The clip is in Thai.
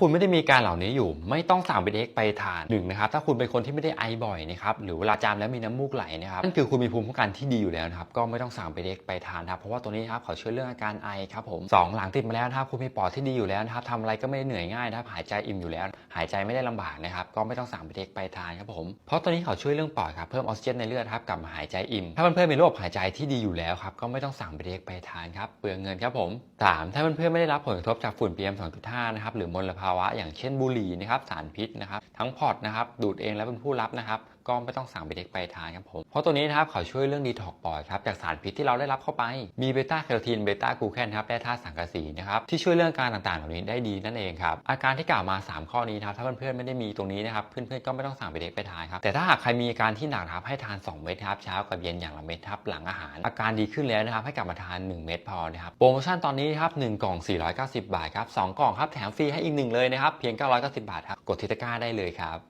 คุณไม่ได้มีการเหล่านี้อยู่ ไม่ต้องสั่งเป็นเอ็กไปทานหนึ่งนะครับถ้าคุณเป็นคนที่ไม่ได้ไอบ่อยนะครับหรือเวลาจามแล้วมีน้ำมูกไหลนะครับนั่นคือคุณมีภูมิคุ้มกันที่ดีอยู่แล้วนะครับก็ไม่ต้องสั่งเป็นเอ็กไปทานครับเพราะว่าตัวนี้ครับเขาช่วยเรื่องอาการไอครับผมสองหลังติดมาแล้วนะครับคุณมีปอดที่ดีอยู่แล้วนะครับทำอะไรก็ไม่เหนื่อยง่ายนะครับหายใจอิ่มอยู่แล้ว หายใจไม่ได้ลำบากนะครับก็ไม่ต้องสั่งเป็นเอ็กไปทานครับผมเพราะตัวนี้เขาช่วยเรื่องปอดครับเพิ่มออกซิเจนในเลือดครับกลับมาหายใจอิ่มถ้าเพื่อนๆมีระบบหายใจที่ดีอยู่แล้วครับก็ไม่ต้องสั่งเป็นเอ็กไปทานครับเปลืองเงินครับผมสามถ้าเพื่อนๆไม่ได้รับผลกระทบจากฝุ่น PM 2.5นะครับหรือมลภาวะอย่างเช่นบุหรี่นะครับสารพิษนะครับทั้งพอร์ตนะครับดูดเองและเป็นผู้รับนะครับก็ไม่ต้องสั่งเป็นเอ็กไปทานครับผมเพราะตัวนี้นะครับเขาช่วยเรื่องดีท็อกปอดครับจากสารพิษที่เราได้รับเข้าไป มีเบต้าแคโรทีนเบต้ากูแคนครับแร่ธาตุสังกะสีนะครับที่ช่วยเรื่องการต่างๆ เหล่านี้ได้ดีนั่นเองครับอาการที่กล่าวมา 3 ข้อนี้นะครับถ้าเพื่อนๆไม่ได้มีตรงนี้นะครับเพื่อนๆก็ไม่ต้องสั่งเป็นเอ็กไปทานครับแต่ถ้าหากใครมีอาการที่หนักครับให้ทาน 2 เม็ดครับเช้ากับเย็นอย่างละเม็ดครับหลังอาหาร อาการดีขึ้นแล้วนะครับให้กลับมาทาน 1 เม็ดพอนะครับโปรโมชั่นตอนนี้ครับ1กล่อง 490 บาทครับ2กล่องครับแถมฟรีให้อีกหนึ่งเลยนะครับ เพียง 990 บาทครับ กดที่ตะกร้าได้เลยครับ